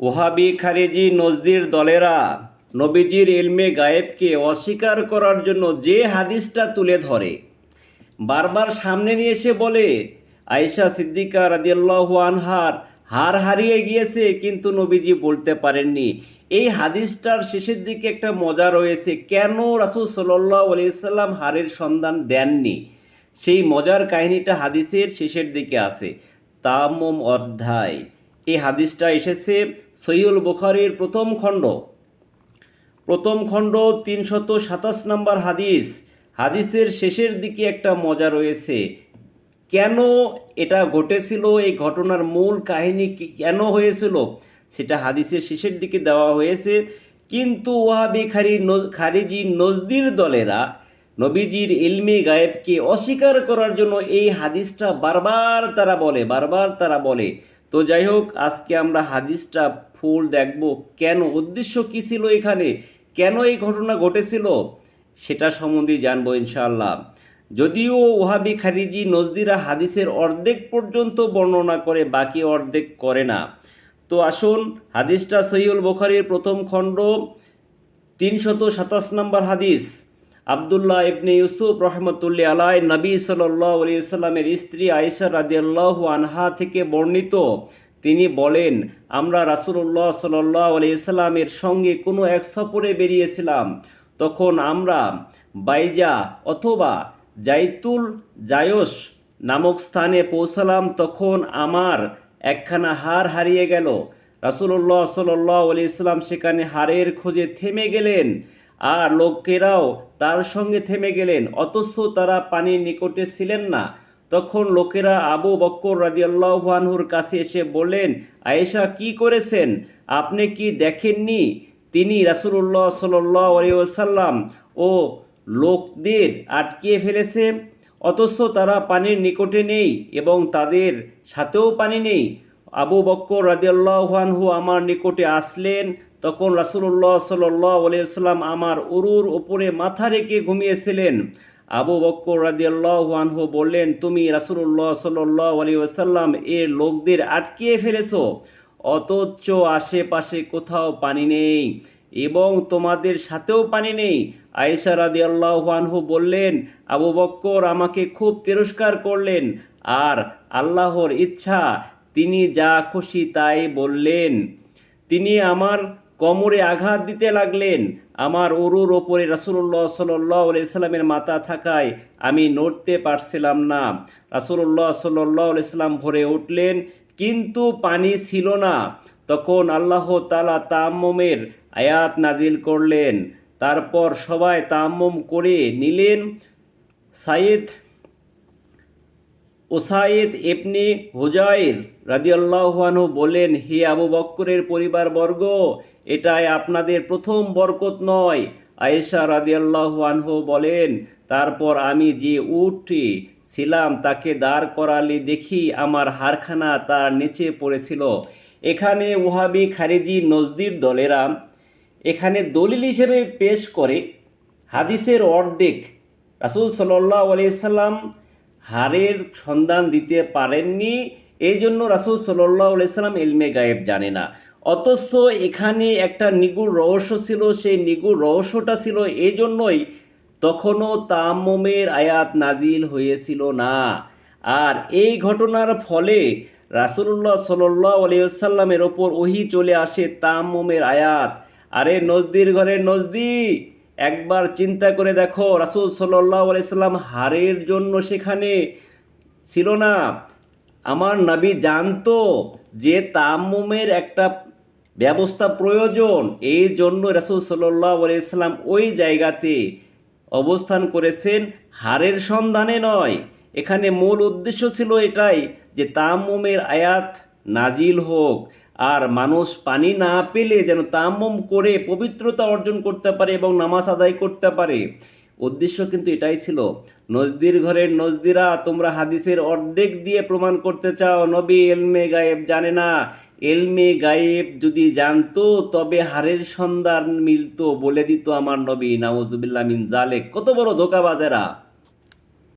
ওহাবি খারেজি নজদির দলেরা নবীজির এলমে গায়েবকে অস্বীকার করার জন্য যে হাদিসটা তুলে ধরে, বারবার সামনে নিয়ে এসে বলে, আয়েশা সিদ্দিকা রাদিয়াল্লাহু আনহার হার হারিয়ে গিয়েছে কিন্তু নবীজি বলতে পারেননি। এই হাদিসটার শেষের দিকে একটা মজা রয়েছে, কেন রাসূল সাল্লাল্লাহু আলাইহি সাল্লাম হারের সন্ধান দেননি? সেই মজার কাহিনীটা হাদিসের শেষের দিকে আছে। তামম অধ্যায়। এই হাদিসটা এসেছে সহিউল বুখারীর প্রথম খণ্ড। প্রথম খণ্ড তিনশত সাতাশ নম্বর হাদিস। হাদিসের শেষের দিকে একটা মজা রয়েছে। কেন এটা ঘটেছিল? এই ঘটনার মূল কাহিনী কেন হয়েছিল? সেটা হাদিসের শেষের দিকে দেওয়া হয়েছে। কিন্তু ওয়াহাবি খারি খারিজি নজদির দলেরা নবীজির ইলমি গায়েবকে অস্বীকার করার জন্য এই হাদিসটা বারবার তারা বলে, বারবার তারা বলে। তো যাই হোক আজকে আমরা হাদিসটা ফুল দেখব। কেন, উদ্দেশ্য কী ছিল এখানে? কেন এই ঘটনা ঘটেছিল? সেটা সম্বন্ধে জানব ইনশাআল্লাহ। যদিও ওহাবি খারিজি নজদিরা হাদিসের অর্ধেক পর্যন্ত বর্ণনা করে, বাকি অর্ধেক করে না। তো আসুন, হাদিসটা সহিউল বুখারীর প্রথম খণ্ড তিনশত সাতাশ নম্বর হাদিস। আবদুল্লাহ ইবনে ইউসুফ রহমতুল্লি আলাই নবী আলিয়াল্লামের স্ত্রী আয়েশা রাদিয়াল্লাহ আনহা থেকে বর্ণিত। তিনি বলেন, আমরা রাসূলুল্লাহ সাল্লাহ আলিয়াল্লামের সঙ্গে কোনো এক সফরে বেরিয়েছিলাম। তখন আমরা বাইজা অথবা জাইতুল জায়স নামক স্থানে পৌঁছালাম। তখন আমার একখানা হার হারিয়ে গেল। রাসূলুল্লাহ সাল্লাহ আলি ইসলাম সেখানে হারের খোঁজে থেমে গেলেন। আর লোকেরাও তার সঙ্গে থেমে গেলেন, অথচ তারা পানির নিকটে ছিলেন না। তখন লোকেরা আবু বক্কর রাজিয়াল্লাহু আনহুর কাছে এসে বললেন, আয়েশা, কি করেছেন? আপনি কি দেখেননি? তিনি রাসূলুল্লাহ সাল্লাহ ও লোকদের আটকিয়ে ফেলেছে, অথচ তারা পানির নিকটে নেই এবং তাদের সাথেও পানি নেই। আবু বক্কর রাদিয়াল্লাহানহু আমার নিকটে আসলেন তখন রাসূলুল্লাহ সাল্লাহ আলিয়াল্লাম আমার উরুর ওপরে মাথা রেখে ঘুমিয়েছিলেন। আবু বক্কর রাদিয়াল্লাহানহু বললেন, তুমি রাসূলুল্লাহ সাল্লাহ আলী ওসাল্লাম এর লোকদের আটকিয়ে ফেলেছো, অথচ আশেপাশে কোথাও পানি নেই এবং তোমাদের সাথেও পানি নেই। আয়েশা রাদি আল্লাহানহু বললেন, আবু বক্কর আমাকে খুব তিরস্কার করলেন আর আল্লাহর ইচ্ছা, তিনি যা খুশি তাই বললেন। তিনি আমার কোমরে আঘাত দিতে লাগলেন। আমার উরুর ওপরে রাসূলুল্লাহ সাল্লাহ সাল্লামের মাথা থাকায় আমি নড়তে পারছিলাম না। রাসূলুল্লাহ সাল্লাহ সাল্লাম ভরে উঠলেন, কিন্তু পানি ছিল না। তখন আল্লাহ তালা তাম্মমের আয়াত নাজিল করলেন। তারপর সবাই তাম্মম করে নিলেন। সাইদ ওসাইদ ইবনি হুজাইর রাদিয়াল্লাহুয়ানহু বলেন, হে আবু বক্করের পরিবারবর্গ, এটাই আপনাদের প্রথম বরকত নয়। আয়েশা রাদিয়াল্লাহু আনহু বলেন, তারপর আমি যে উঠে ছিলাম, তাকে দাঁড় করালে দেখি আমার হারখানা তার নিচে পড়েছিল। এখানে ওহাবি খারিজি নজদির দলেরা এখানে দলিল হিসেবে পেশ করে। হাদিসের অর্ধেক রাসূল সাল্লাহ আলিয়াল্লাম হারের সন্ধান দিতে পারেননি এই জন্য রাসূল সাল্লাহ আলাইসাল্লাম এলমে গায়েব জানে না। অথচ এখানে একটা নিগুড় রহস্য ছিল, সেই নিগুড় রহস্যটা ছিল এই জন্যই তখনও তাম্মমের আয়াত নাজিল হয়েছিল না। আর এই ঘটনার ফলে রাসূলুল্লাহ সাল্লাহ আলিয়াল্লামের ওপর ওহি চলে আসে তাম্মমের আয়াত। আরে নজদির ঘরের নজদি! একবার চিন্তা করে দেখো, রাসূল সাল্লাহ আলাইসাল্লাম হারের জন্য সেখানে ছিল না। আমার নবী জানতো যে তাম্মুমের একটা ব্যবস্থা প্রয়োজন, এই জন্য রাসূল সাল্লাহ আলাইসাল্লাম ওই জায়গাতে অবস্থান করেছেন। হারের সন্ধানে নয়, এখানে মূল উদ্দেশ্য ছিল এটাই যে তাম্মুমের আয়াত নাজিল হোক। আর মানুষ পানি না পেলে যেন তাম্মম করে পবিত্রতা অর্জন করতে পারে এবং নামাজ আদায় করতে পারে। উদ্দেশ্য কিন্তু এটাই ছিল। নজদির ঘরের নজদিরা, তোমরা হাদিসের অর্ধেক দিয়ে প্রমাণ করতে চাও। নবী এলমে গায়েব জানে না। এলমে গায়েব যদি জানতো, তবে হারের সন্ধান মিলতো বলে দিত আমার নবী। নাউজুবিল্লাহ মিন জালেক কত বড় ধোকাবাজেরা।